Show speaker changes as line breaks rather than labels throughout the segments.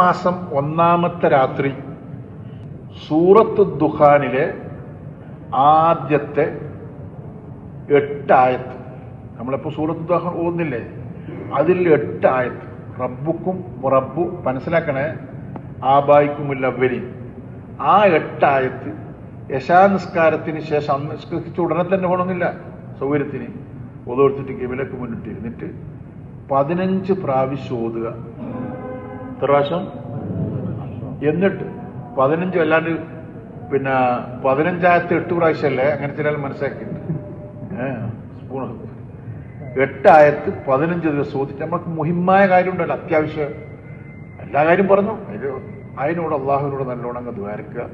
മാസം ഒന്നാമത്തെ രാത്രി സൂറത്ത് ദുഹാനിലെ ആദ്യത്തെ എട്ടായത്ത്. നമ്മളിപ്പോൾ സൂറത്ത് ദുഹാൻ ഓന്നില്ലേ അതിൽ എട്ടായത്ത്. റബ്ബുക്കും റബ്ബു മനസ്സിലാക്കണേ ആബായിക്കുമില്ല വരി ആ എട്ടായത്ത് യശാനിസ്കാരത്തിന് ശേഷം അന്ന് നിസ്കരിച്ച് ഉടനെ തന്നെ പോകണമെന്നില്ല സൗകര്യത്തിന്. ഓതോർത്തിട്ട് കിവിലക്ക് മുന്നിട്ട് ഇരുന്നിട്ട് പതിനഞ്ച് പ്രാവശ്യം ഓതുക. എത്ര പ്രാവശ്യം? എന്നിട്ട് പതിനഞ്ചും അല്ലാണ്ട് പിന്നെ പതിനഞ്ചായിരത്തി എട്ട് പ്രാവശ്യമല്ലേ? അങ്ങനെ ചില മനസ്സിലാക്കിയിട്ടുണ്ട്. സ്പൂൺ എട്ടായത്ത് പതിനഞ്ച് ദിവസം ഓതിട്ട് നമുക്ക് മുഹിമായ കാര്യം ഉണ്ടല്ലോ അത്യാവശ്യം. എല്ലാ കാര്യം പറഞ്ഞു. അതിന് അതിനോട് അള്ളാഹുവിനോട് നല്ലോണം അങ്ങ് ദ്വാരക്കുക.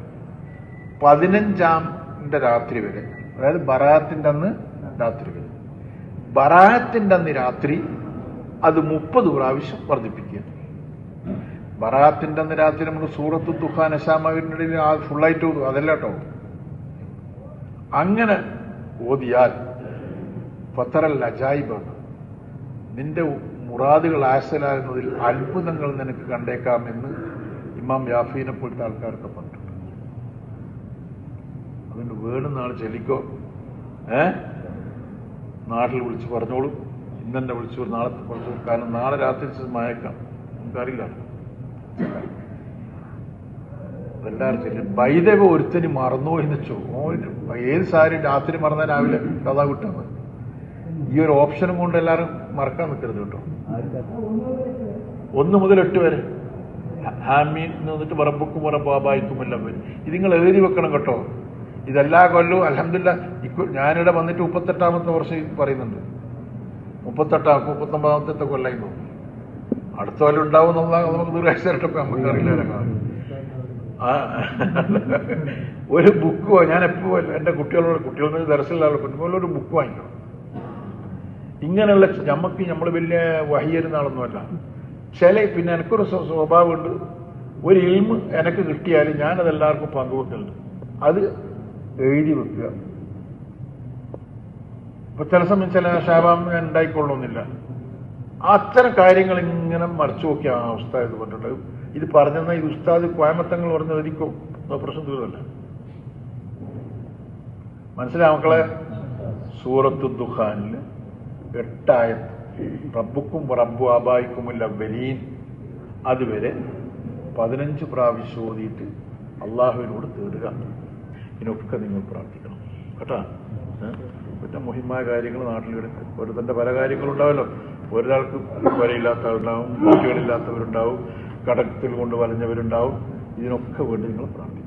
പതിനഞ്ചാമിന്റെ രാത്രി വരെ അതായത് ബറാത്തിന്റെ അന്ന് രാത്രി വരെ. ബറാത്തിന്റെ അന്ന് രാത്രി അത് മുപ്പത് പ്രാവശ്യം വർദ്ധിപ്പിക്കുക. ബറാത്തിന്റെ അന്ന് രാത്രി നമ്മൾ സൂറത്ത് ദുഃഖാൻ അശാമിനിടയിൽ ആ ഫുള്ളായിട്ട് ഓതും. അതല്ല കേട്ടോ. അങ്ങനെ ഓതിയാൽ ഫത്തറൽ അജായിബാണ്. നിന്റെ മുറാദുകൾ ആശലാകുന്നതിൽ അത്ഭുതങ്ങൾ നിനക്ക് കണ്ടേക്കാം എന്ന് ഇമാം യാഫീനെ പോലത്തെ ആൾക്കാരൊക്കെ പറഞ്ഞിട്ടുണ്ട്. അതുകൊണ്ട് വേണം നാളെ ചെല്ലിക്കോ ഏ? നാട്ടിൽ വിളിച്ച് പറഞ്ഞോളൂ. ഇന്നെ വിളിച്ചു നാളെ പറഞ്ഞു കാരണം നാളെ രാത്രി മയക്കാം. നമുക്കറിയില്ല. വൈദവ ഒരുത്തന് മറന്നു എന്ന് വെച്ചോ ഏത് സാരി രാത്രി മറന്നാൽ രാവിലെ കഥ കിട്ടാൻ മതി ഈ ഒരു ഓപ്ഷനും കൊണ്ട് എല്ലാവരും മറക്കാൻ നിൽക്കരുത് കേട്ടോ. ഒന്ന് മുതൽ എട്ട് വരെ. ഹാമീൻ എന്ന് വന്നിട്ട് വറബുക്കും വറബാബായിക്കും എല്ലാം വരും. ഇത് നിങ്ങൾ എഴുതി വെക്കണം കേട്ടോ. ഇതെല്ലാ കൊല്ലവും അലഹമില്ല ഞാനിവിടെ വന്നിട്ട് മുപ്പത്തെട്ടാമത്തെ വർഷം പറയുന്നുണ്ട്. മുപ്പത്തെട്ടാം മുപ്പത്തൊമ്പതാമത്തെ കൊല്ലായിരുന്നു അടുത്ത കൊല്ലം ഉണ്ടാവും എന്നുള്ള നമുക്ക് ദീർഘാഴ്ച നമുക്കറിയില്ല ആ ഒരു ബുക്ക് ഞാൻ എപ്പോഴും എന്റെ കുട്ടികളോട് കുട്ടികളോട് കുട്ടികളോട് ഒരു ബുക്ക് വാങ്ങിക്കണം ഇങ്ങനെയുള്ള നമുക്ക് നമ്മൾ വലിയ വഹിയരുന്ന ആളൊന്നുമല്ല ചില പിന്നെ എനിക്കൊരു സ്വ- സ്വഭാവമുണ്ട്. ഒരു ഇൽമ് എനിക്ക് കിട്ടിയാൽ ഞാനത് എല്ലാവർക്കും പങ്കുവെക്കലുണ്ട്. അത് എഴുതി വെക്കുക. ഇപ്പൊ ചില സമയം ചില ശാപം ഉണ്ടായിക്കൊള്ളണമെന്നില്ല. അത്തരം കാര്യങ്ങൾ ഇങ്ങനെ മറച്ചു നോക്കിയ ആ ഉസ്താദ് പറഞ്ഞിട്ടുണ്ട് ഇത് പറഞ്ഞെന്നാൽ ഈ ഉസ്താദ് കോയമത്തങ്ങൾ പറഞ്ഞതായിരിക്കും പ്രശ്നം തീർന്നല്ല മനസ്സിലായ മക്കളെ? സൂറത്ത് ദുഖാനിൽ എട്ടായ റബ്ബുക്കും റബ്ബു ആബായിക്കുമില്ല ബലീൻ അതുവരെ പതിനഞ്ച് പ്രാവശ്യം ഓതിയിട്ട് അള്ളാഹുവിനോട് തേടുക. ഇതിനൊക്കെ നിങ്ങൾ പ്രാർത്ഥിക്കണം. കേട്ടാ? മറ്റേ മുഹിമായ കാര്യങ്ങൾ നാട്ടിൽ തന്റെ പല കാര്യങ്ങളുണ്ടാവല്ലോ ഒരാൾക്ക് വരയില്ലാത്തവരുണ്ടാവും കുട്ടികളില്ലാത്തവരുണ്ടാവും കടത്തിൽ കൊണ്ട് വലഞ്ഞവരുണ്ടാവും. ഇതിനൊക്കെ വേണ്ടി നിങ്ങൾ പ്രാർത്ഥിക്കണം.